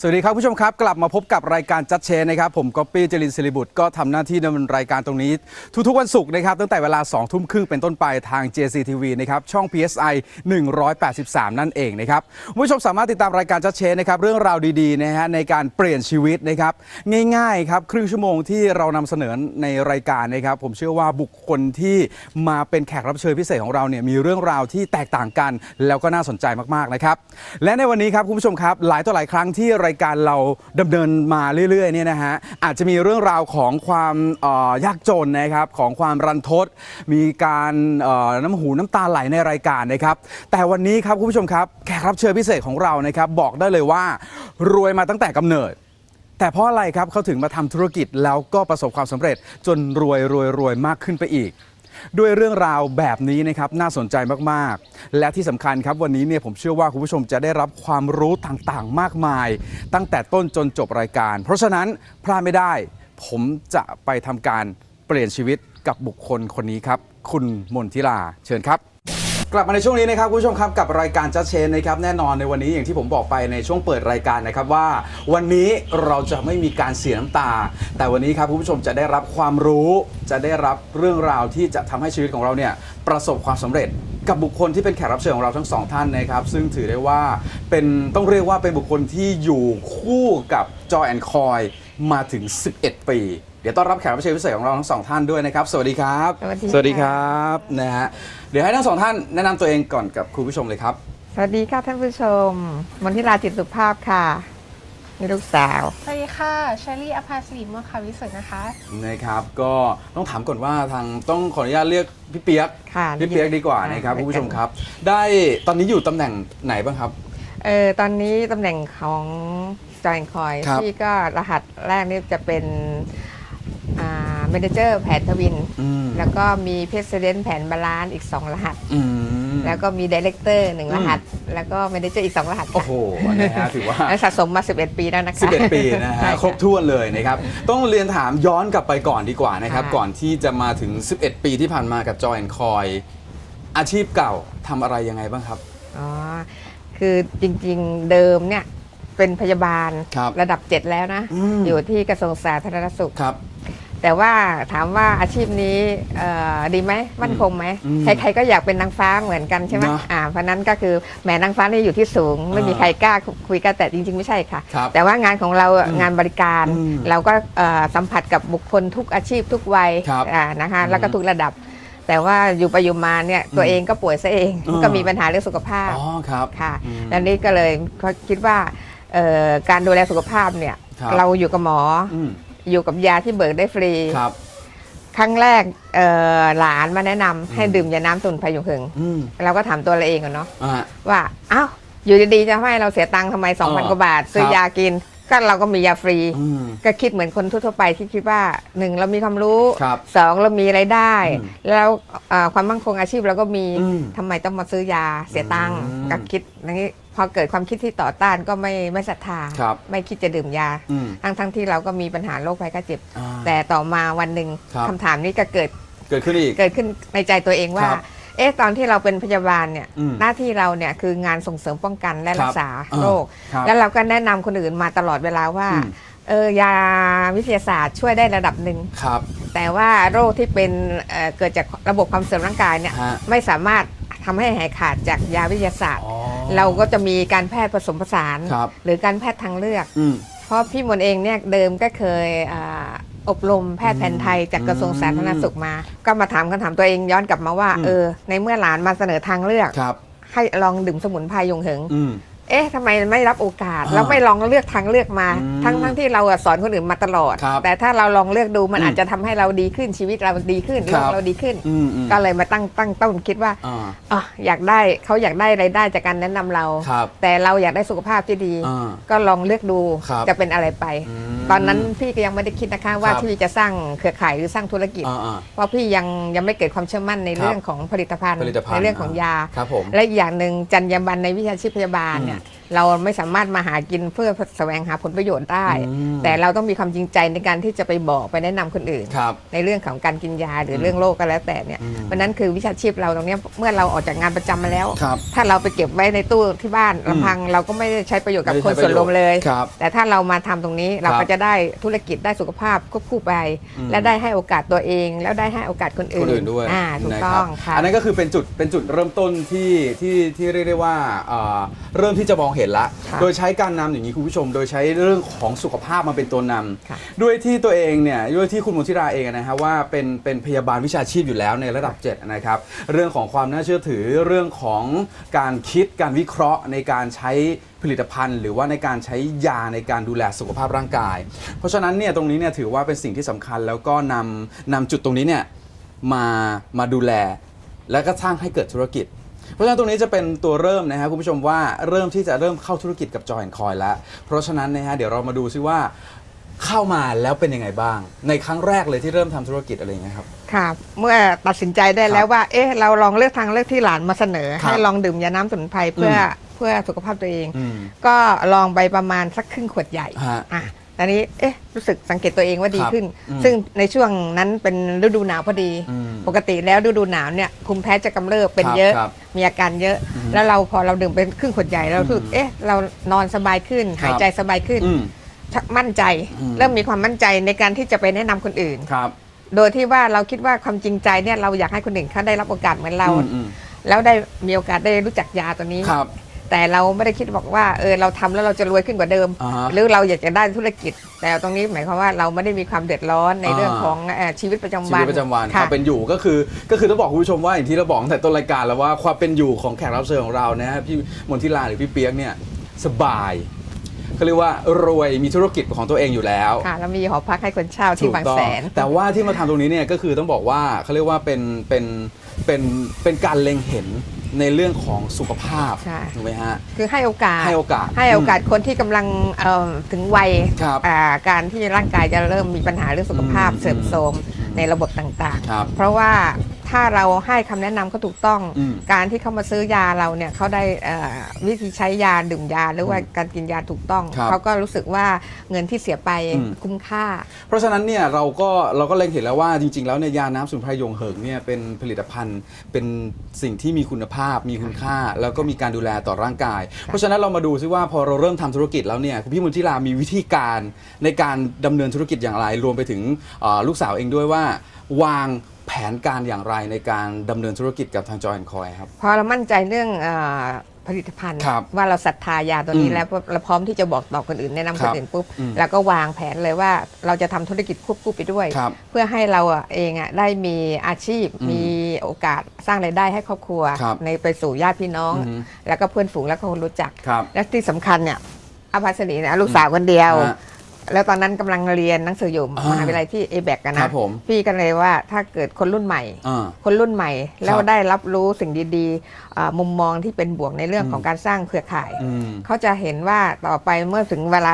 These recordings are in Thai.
สวัสดีครับผู้ชมครับ กลับมาพบกับรายการจัดเชนนะครับ ผมก๊อปปี้จรินศิริบุตรก็ทำหน้าที่ดำเนินรายการตรงนี้ ทุกๆวันศุกร์นะครับ ตั้งแต่เวลา 2 ทุ่มครึ่งเป็นต้นไปทาง JCTV นะครับ ช่อง PSI 183 นั่นเองนะครับผู้ชมสามารถติดตามรายการจัดเชนนะครับ เรื่องราวดีๆนะฮะในการเปลี่ยนชีวิตนะครับ ง่ายๆครับ ครึ่งชั่วโมงที่เรานำเสนอในรายการนะครับ ผมเชื่อว่าบุคคลที่มาเป็นแขกรับเชิญพิเศษของเราเนี่ยมีเรื่องราวที่แตกต่างกัน แล้วก็น่าสนใจมากๆนะครับและในวันนี้ครับคุณผู้ชมครับหลายต่อหลายครั้งที่รายการเราดำเนินมาเรื่อยๆเนี่ยนะฮะอาจจะมีเรื่องราวของความยากจนนะครับของความรันทด มีการน้ำหูน้ำตาไหลในรายการนะครับแต่วันนี้ครับคุณผู้ชมครับแขกรับเชิญพิเศษของเรานะครับบอกได้เลยว่ารวยมาตั้งแต่กำเนิดแต่เพราะอะไรครับเขาถึงมาทำธุรกิจแล้วก็ประสบความสำเร็จจนรวยรวยรวยมากขึ้นไปอีก ด้วยเรื่องราวแบบนี้นะครับน่าสนใจมากๆ และที่สำคัญครับวันนี้เนี่ยผมเชื่อว่าคุณผู้ชมจะได้รับความรู้ต่างๆ มากมาย ตั้งแต่ต้นจนจบรายการ เพราะฉะนั้นพลาดไม่ได้ ผมจะไปทำการเปลี่ยนชีวิตกับบุคคลคนนี้ครับ คุณมนทิลาเชิญครับ กลับมาในช่วงนี้นะครับคุณผู้ชมครับกับรายการจัดเชนนะครับแน่นอนในวันนี้อย่างที่ผมบอกไปในช่วงเปิดรายการนะครับว่า วันนี้เราจะไม่มีการเสียน้ำตา แต่วันนี้ครับคุณผู้ชมจะได้รับความรู้จะได้รับเรื่องราวที่จะทำให้ชีวิตของเราเนี่ยประสบความสำเร็จกับบุคคลที่เป็นแขกรับเชิญของเราทั้งสองท่านนะครับซึ่งถือได้ว่าเป็นต้องเรียกว่าเป็นบุคคลที่อยู่คู่กับจอแอนคอยมาถึง 11 ปี ดี๋ยวต้อนรับแขกรับเชิญพิเศษของเราทั้งสองท่านด้วยนะครับ สวัสดีครับ สวัสดีสวัสดีคค่ะรับนะฮะเดี๋ยวให้ทั้งสองท่านแนะนำตัวเองก่อนกับคุณผู้ชมเลยครับ สวัสดีค่ะท่านผู้ชมมนทิลาจิตสุภาพค่ะนี่ลูกสาว สวัสดีค่ะเชอรี่อภาสิริมัวคาวิสุทธ์นะคะ นะครับ ก็ต้องถามก่อนว่าทางต้องขออนุญาตเรียกพี่เปียกค่ะพี่เปียกดีกว่านะครับค่ะคุณผู้ชมครับ ได้ตอนนี้อยู่ตำแหน่งไหนบ้างครับ เออตอนนี้ตำแหน่งของจอยคอยครับที่ก็รหัสแรกนี่จะเป็นอ่า เมนเจอร์แผนทวินอืมแล้วก็มีเพ s เดนแผนบาลานซ์อีก 2 รหัสอืมแล้วก็มีดีเลกเตอร์หนึ่งอืมรหัส แล้วก็เมนเจอร์อีก 2 รหัส โอ้โหนะฮะถือว่าและสะสมมา 11 ปีแล้วนะคะ11 ปีนะใช่ฮะค่ะครบถ้วนเลยนะครับ ต้องเรียนถามย้อนกลับไปก่อนดีกว่านะครับค่ะก่อนที่จะมาถึง 11 ปีที่ผ่านมากับจอยแอนคอยอาชีพเก่าทำอะไรยังไงบ้างครับอ๋อคือจริงๆเดิมเนี่ยเป็นพยาบาลครับระดับ 7 แล้วนะอืมอยู่ที่กระทรวงสาธารณสุขครับ แต่ว่าถามว่าอาชีพนี้เอ่อดีไหมมั่นคงไหมอืมใครๆก็อยากเป็นนางฟ้าเหมือนกันใช่ไหมเนอะอ่าเพราะนั้นก็คือแหมนางฟ้านี่อยู่ที่สูง ไม่มีอ่าใครกล้าคุยกันแต่จริง ๆ ไม่ใช่ค่ะครับแต่ว่างานของเราอะอืมงานบริการอืมเราก็เอ่อสัมผัสกับบุคคลทุกอาชีพทุกวัยครับอ่านะคะอืมแล้วก็ทุกระดับแต่ว่าอยู่ไปอยู่มาเนี่ยตัวเองก็ป่วยซะเองอ่าก็มีปัญหาเรื่องสุขภาพอ๋อครับค่ะอืมแล้วนี่ก็เลยเขาคิดว่าเอ่อการดูแลสุขภาพเนี่ยครับเราอยู่กับหมอ อืมอยู่กับยาที่เบิกได้ฟรี ครับ ครั้งแรกเอ่อหลานมาแนะนำให้อืมดื่มยาน้ำสมุนไพรอยู่หึงอืมเราก็ถามตัวเราเองก่อนเนาะ อ่า ว่าอ้าวอยู่ดีๆ จะให้เราเสียตังค์ทำไมเออ2,000กว่าบาท ซื้อครับ ยากิน ก็เราก็มียาฟรี อืม ก็คิดเหมือนคนทั่วๆไปที่คิดว่าหนึ่งเรามีความรู้ครับสองเรามีไรายได้ อืมแล้วเอ่อความมั่งคงอาชีพเราก็มีอืมทำไมต้องมาซื้อยาเสียตังค์อืมก็คิดอย่างนี้พอเกิดความคิดที่ต่อต้านก็ไม่ไม่ศรัทธา ครับ ไม่คิดจะดื่มยา อืมทั้งทั้งๆที่เราก็มีปัญหาโรคภัยไข้เจ็บ อ่า แต่ต่อมาวันหนึ่งครับ คำถามนี้ก็เกิดเกิดขึ้นอีก เกิดขึ้นในใจตัวเองว่า ครับ เอ๊ะตอนที่เราเป็นพยาบาลเนี่ยอืมหน้าที่เราเนี่ยคืองานส่งเสริมป้องกันและครับรักษาอ่าโรค ครับแล้วเราก็แนะนำคนอื่นมาตลอดเวลาว่าอืม เออยาวิทยาศาสตร์ช่วยได้ระดับหนึ่ง ครับ แต่ว่าโรคที่เป็นเอ่อเกิดจากระบบความเสื่อมร่างกายเนี่ยฮะ ไม่สามารถทำให้หายขาดจากยาวิทยาศาสตร์ อ๋อ เราก็จะมีการแพทย์ผสมผสาน ครับ หรือการแพทย์ทางเลือก อืม เพราะพี่มนต์เองเนี่ยเดิมก็เคยอา อบรมแพทย์แผนไทยจากกระทรวงสาธารณสุขมา ก็มาถามคำถามตัวเองย้อนกลับมาว่าอืมเออ ในเมื่อหลานมาเสนอทางเลือก ครับ ให้ลองดื่มสมุนไพรยงเหิงอืม เอ๊ะทำไมไม่รับโอกาสอ่าแล้วไม่ลองเลือกทางเลือกมาอืมทั้งทั้งที่เราอะสอนคนอื่นมาตลอดครับแต่ถ้าเราลองเลือกดูมันอืมอาจจะทำให้เราดีขึ้นชีวิตเราดีขึ้นครัโลบกเราดีขึ้นอืมอืมก็เลยมาตั้งตั้งต้นคิดว่าอ่าอ๋ออยากได้เขาอยากได้รายได้จากการแนะนำเราครับแต่เราอยากได้สุขภาพที่ดีอ่าก็ลองเลือกดูครับจะเป็นอะไรไปมตอนนั้นพี่ก็ยังไม่ได้คิดนะคะว่าครับที่จะสร้างเครือข่ายหรือสร้างธุรกิจอ่าอ่าเพราะพี่ยังยังไม่เกิดความเชื่อมั่นในครับเรื่องของผลิตภัณฑ์ผลิตภัณฑ์ในเรื่องของยาครับผมและอีกอย่างหนึ่งจรรยาบรรณในวิชาชีพพยาบาลเนี่ยอื เราไม่สามารถมาหากินเพื่อแสวงหาผลประโยชน์ได้ อืม แต่เราต้องมีความจริงใจในการที่จะไปบอกไปแนะนำคนอื่น ครับ ในเรื่องของการกินยาหรือเรื่องโรคก็แล้วแต่เนี่ยอืมเพราะนั้นคือวิชาชีพเราตรงเนี้ยเมื่อเราออกจากงานประจำมาแล้ว ครับถ้าเราไปเก็บไว้ในตู้ที่บ้านลำพังเราก็ไม่ได้ใช้ประโยชน์กับไม่คนได้ใช้ส่วนรวมเลย ครับแต่ถ้าเรามาทำตรงนี้เราครัก็บจะได้ธุรกิจได้สุขภาพควบคู่ไป อืม และได้ให้โอกาสตัวเอง แล้วได้ให้โอกาสคนคอื่นนอื่นด้วยอ่าถูกนะต้คอรับงค่ะ อันนั้นก็คือเป็นจุดเป็นจุดเริ่มต้นที่ที่ที่เรียกได้ว่าเอ่อเริ่มที่จะมองเห็นละค่ะโดยใช้การนำอย่างนี้คุณผู้ชม โดยใช้เรื่องของสุขภาพมาเป็นตัวนำค่ะด้วยที่ตัวเองเนี่ยด้วยที่คุณมนทิราเองนะฮะว่าเป็นเป็นพยาบาลวิชาชีพอยู่แล้วในระดับ7นะครับเรื่องของความน่าเชื่อถือเรื่องของการคิดการวิเคราะห์ในการใช้ผลิตภัณฑ์ หรือว่าในการใช้ยาในการดูแลสุขภาพร่างกาย เพราะฉะนั้นเนี่ยตรงนี้เนี่ยถือว่าเป็นสิ่งที่สำคัญแล้วก็นำนำจุดตรงนี้เนี่ย มามาดูแล แล้วก็สร้างให้เกิดธุรกิจ เพราะฉะนั้นตรงนี้จะเป็นตัวเริ่มนะฮะคุณผู้ชมว่าเริ่มที่จะเริ่มเข้าธุรกิจกับจอยแอนคอยแล้ว เพราะฉะนั้นนะฮะเดี๋ยวเรามาดูซิว่าเข้ามาแล้วเป็นยังไงบ้าง ในครั้งแรกเลยที่เริ่มทำธุรกิจอะไรอย่างเงี้ยครับ ค่ะ เมื่อตัดสินใจได้แล้วว่า เอ๊ะ เราลองเลือกทางเลือกที่หลานมาเสนอ ครับให้ลองดื่มยาน้ำสมุนไพรเพื่ออเพื่อสุขภาพตัวเอง อืมก็ลองไปประมาณสักครึ่งขวดใหญ่ฮะ อะต อนนี้เอ๊ะรู้สึกสังเกตตัวเองว่าดีครับขึ้นอืมซึ่งในช่วงนั้นเป็นฤดูหนาวพอดีอืมปกติแล้วฤดูหนาวเนี่ยภูมิแพ้จะกำเริบเป็นครับเยอะครับมีอาการเยอะอืมแล้วเราพอเราดื่มเป็นครึ่งขวดใหญ่เรารู้สึกอืมเอ๊ะเรานอนสบายขึ้นครับหายใจสบายขึ้นอืมชักมั่นใจอืมเริ่มมีความมั่นใจในการที่จะไปแนะนำคนอื่นครับ โดยที่ว่าเราคิดว่าความจริงใจเนี่ยเราอยากให้คนอื่นเขาได้รับโอกาสเหมือนเราอืมอืมแล้วได้มีโอกาสได้รู้จักยาตัวนี้ครับ แต่เราไม่ได้คิดบอกว่าเออเราทำแล้วเราจะรวยขึ้นกว่าเดิม อ่าฮะหรือเราอยากจะได้ธุรกิจ แต่ตรงนี้หมายความว่าเราไม่ได้มีความเดือดร้อนในอ่า เรื่องของเอ่อชีวิตประจำชีวัวินตประจำวันคค่ะ วามเป็นอยู่ก็คือก็คือต้องบอกคุณผู้ชมว่าอย่างที่เราบอกตั้งแต่ต้นรายการแล้วว่าความเป็นอยู่ของแขกรับเชิญของเรานะฮะพี่มนทิลาหรือพี่เปียกเนี่ยสบายเขาเรียกว่ารวยมีธุรกิจของตัวเองอยู่แล้ว ค่ะแล้วมีหอพักให้คนเช่าที่บางแสนแต่ว่าที่มาทำตรงนี้เนี่ยก็คือต้องบอกว่าเขาเรียกว่าเป็นเป็นเป็นเป็นการเล็งเห็น ในเรื่องของสุขภาพใช่ ถูกไหมฮะ คือให้โอกาสให้โอกาสให้โอกาสคนที่กำลังเอ่อถึงวัยครับอ่าการที่ร่างกายจะเริ่มมีปัญหาเรื่องสุขภาพอืมเสื่อมโทรมในระบบต่างครับ ๆ เพราะว่า ถ้าเราให้คำแนะนำเขาถูกต้อง อืม การที่เขามาซื้อยาเราเนี่ยเขาได้เอ่อวิธีใช้ยาดื่มยาหรือว่าการกินยาถูกต้อง ครับเขาก็รู้สึกว่าเงินที่เสียไปอืม คุ้มค่า เพราะฉะนั้นเนี่ยเราก็เราก็เล็งเห็นแล้วว่าจริง ๆ แล้วเนี่ยยาน้ำสมุนไพรหยงเหิงเนี่ยเป็นผลิตภัณฑ์เป็นสิ่งที่มีคุณภาพ มีคุณค่า แล้วก็มีการดูแลต่อร่างกาย เพราะฉะนั้นเรามาดูซิว่าพอเราเริ่มทำธุรกิจแล้วเนี่ยคุณพี่มุนทิลามีวิธีการในการดำเนินธุรกิจอย่างไร รวมไปถึงเอ่อลูกสาวเองด้วยว่า วาง แผนการอย่างไรในการดำเนินธุรกิจกับทางจอยแอนคอยครับ พอเรามั่นใจเรื่องเออผลิตภัณฑ์ ครับว่าเราศรัทธายาตัวนี้อืมแล้วปุ๊บเราพร้อมที่จะบอกต่อคนอื่นแนะนำคครันบอื่นปุ๊บอืมแล้วก็วางแผนเลยว่าเราจะทำธุรกิจควบคู่ไปด้วย ครับ เพื่อให้เราอะเองอะได้มีอาชีพ อืมมีโอกาสสร้างรายได้ให้ครอบครัว ครับในไปสู่ญาติพี่น้อง อืมแล้วก็เพื่อนฝูงแล้วก็คนรู้จัก ครับ และที่สำคัญเนี่ยอาภัสรีเนี่ยลูกสาวคนเดียว ฮะ แล้วตอนนั้นกำลังเรียนหนังสืออยู่อ่ามหาวิทยาลัยที่เอแบกกันครันะบผมพี่กันเลยว่าถ้าเกิดคนรุ่นใหม่ อ่าคนรุ่นใหม่แล้วครับได้รับรู้สิ่งดีๆอ่ามุมมองที่เป็นบวกในเรื่องของการสร้างเครือข่าย อืมเขาจะเห็นว่าต่อไปเมื่อถึงเวลา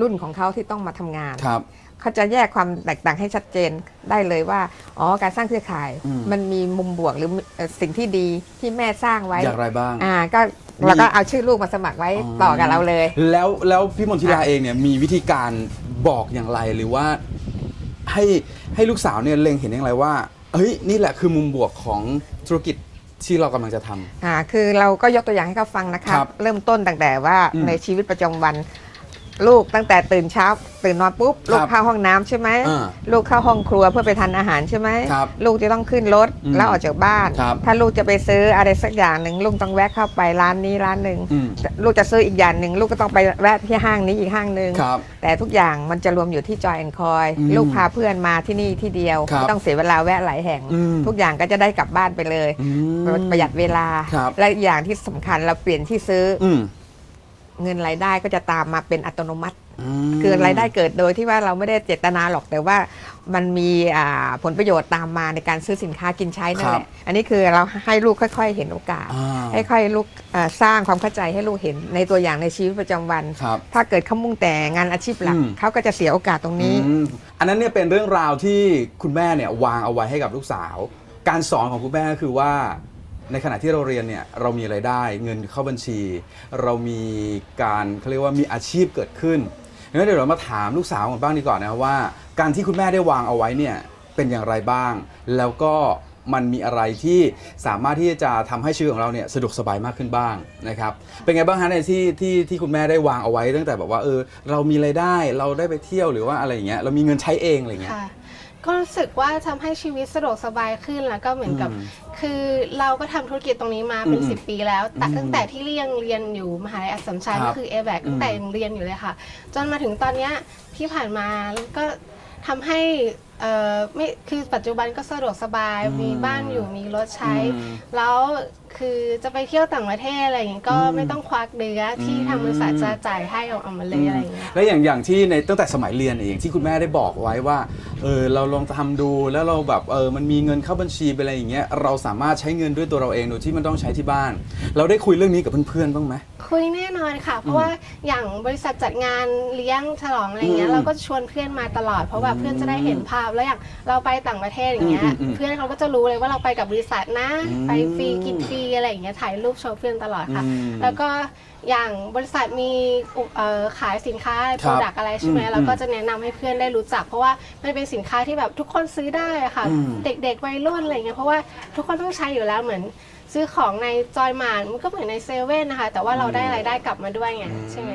รุ่นของเขาที่ต้องมาทำงาน ครับ เขาจะแยกความแตกต่างให้ชัดเจนได้เลยว่า อ๋อ การสร้างเครือข่ายอืมมันมีมุมบวกหรือเอ่อสิ่งที่ดีที่แม่สร้างไว้ อย่างไรบ้าง อ่า ก็เราก็เอาชื่อลูกมาสมัครไว้ต่อกับเราเลย แล้วแล้วพี่มนทิราอะเองเนี่ยมีวิธีการบอกอย่างไรหรือว่าให้ให้ลูกสาวเนี่ยเล็งเห็นอย่างไรว่า เฮ้ย นี่แหละคือมุมบวกของธุรกิจที่เรากำลังจะทำอ่า คือเราก็ยกตัวอย่างให้เขาฟังนะครัครับบเริ่มต้นตั้งแต่ว่าอืมในชีวิตประจำวัน ลูกตั้งแต่ตื่นเช้า ตื่นนอนปุ๊บครับลูกเข้าห้องน้ำใช่ไหมอ่าลูกเข้าห้องครัวเพื่อไปทานอาหารใช่ไหมครับลูกจะต้องขึ้นรถอืมแล้วออกจากบ้านครับถ้าลูกจะไปซื้ออะไรสักอย่างหนึ่งลูกต้องแวะเข้าไปร้านนี้ร้านหนึ่งอืมลูกจะซื้ออีกอย่างหนึ่งลูกก็ต้องไปแวะที่ห้างนี้อีกห้างหนึ่งครับแต่ทุกอย่างมันจะรวมอยู่ที่จอยแอนคอยอืมลูกพาเพื่อนมาที่นี่ที่เดียวครับไม่ต้องเสียเวลาแวะหลายแห่งอืมทุกอย่างก็จะได้กลับบ้านไปเลยอืมประหยัดเวลาครับและอีกอย่างที่สำคัญเราเปลี่ยนที่ซื้อออืม เงินรายได้ก็จะตามมาเป็นอัตโนมัติมคือรายได้เกิดโดยที่ว่าเราไม่ได้เจตนาหรอกแต่ว่ามันมีอ่าผลประโยชน์ตามมาในการซื้อสินค้ากินใช้นั่นแหละอันนี้คือเราให้ลูกค่อย ๆ เห็นโอกาสอ่าให้ค่อยลูกอ่าสร้างความเข้าใจให้ลูกเห็นในตัวอย่างในชีวิตประจำวันครับถ้าเกิดเขามุ่งแต่งานอาชีพหลักอืมเขาก็จะเสียโอกาสตรงนี้อืมอันนั้นเนี่ยเป็นเรื่องราวที่คุณแม่เนี่ยวางเอาไว้ให้กับลูกสาว การสอนของคุณแม่ก็คือว่า ในขณะที่เราเรียนเนี่ยเรามีไรายได้เงินเข้าบัญชี เรามีการเขาเรียกว่ามีอาชีพเกิดขึ้นงั้นเดี๋ยวเรามาถามลูกสาวกันบ้างดีกว่านนะครับว่า การที่คุณแม่ได้วางเอาไว้เนี่ยเป็นอย่างไรบ้าง แล้วก็มันมีอะไรที่สามารถที่จะทำให้ชีวิตของเราเนี่ยสะดวกสบายมากขึ้นบ้างนะครับเป็นไงบ้างฮะในที่ที่ที่คุณแม่ได้วางเอาไว้ตั้งแต่แบบว่าเออเรามีไรายได้เราได้ไปเที่ยวหรือว่าอะไรอย่างเงี้ยเรามีเงินใช้เองอะไรอย่างเงี้ย ก็รู้สึกว่าทำให้ชีวิตสะดวกสบายขึ้นแล้วก็เหมือนกับ อืมคือเราก็ทำธุรกิจตรงนี้มาเป็น อืม10 ปีแล้วแต่อืมตั้งแต่ที่เรียนเรียนอยู่มหาลัยอัสสัมชัญครับก็คือ a b a c ตั้งแต่ยังเรียนอยู่เลยค่ะ จนมาถึงตอนเนี้ยที่ผ่านมาก็ ทำให้เอ่อไม่คือปัจจุบันก็สะดวกสบายอืมมีบ้านอยู่มีรถใช้ อืมแล้วคือจะไปเที่ยวต่างประเทศอะไรอย่างเงี้ยก็อืมไม่ต้องควักเดือที่อืมทางบริษัทจะจ่ายให้เอาเอามาเลยอะไรอย่างเงี้ย แล้วอย่างอย่างที่ในตั้งแต่สมัยเรียนเองที่คุณแม่ได้บอกไว้ว่าเออเราลองทำดูแล้วเราแบบเออมันมีเงินเข้าบัญชีไปอะไรอย่างเงี้ยเราสามารถใช้เงินด้วยตัวเราเองโดยที่มันต้องใช้ที่บ้าน เราได้คุยเรื่องนี้กับเพื่อนๆบ้างไหม คุยแน่นอนค่ะ เพราะว่าอย่างบริษัทจัดงานเลี้ยงฉลองอะไรเงี้อืยมเราก็ชวนเพื่อนมาตลอด เพราะว่าเพื่อนจะได้เห็นภาพแล้วอย่างเราไปต่างประเทศอย่างเงี้ยอืมอืมอืมเพื่อนเขาก็จะรู้เลยว่าเราไปกับบริษัทนะอืมไปฟรีกินฟรีอะไรอย่างเงี้ยถ่ายรูปโชว์เพื่อนตลอดค่ะอืมแล้วก็อย่างบริษัทมีอุเอ่อขายสินค้าคโปรัรบดักอะไรใช่ไหมอืมเราก็จะแนะนำให้เพื่อนได้รู้จัก เพราะว่ามันเป็นสินค้าที่แบบทุกคนซื้อได้อะค่ะอืมเด็กๆวัยรุ่นอะไรเงี้ยเพราะว่าทุกคนต้องใช้อยู่แล้วเหมือน ซื้อของในจอยมานมันก็เหมือนในเซเว่นนะคะ แต่ว่าเราได้รายได้กลับมาด้วยไงใช่ไหม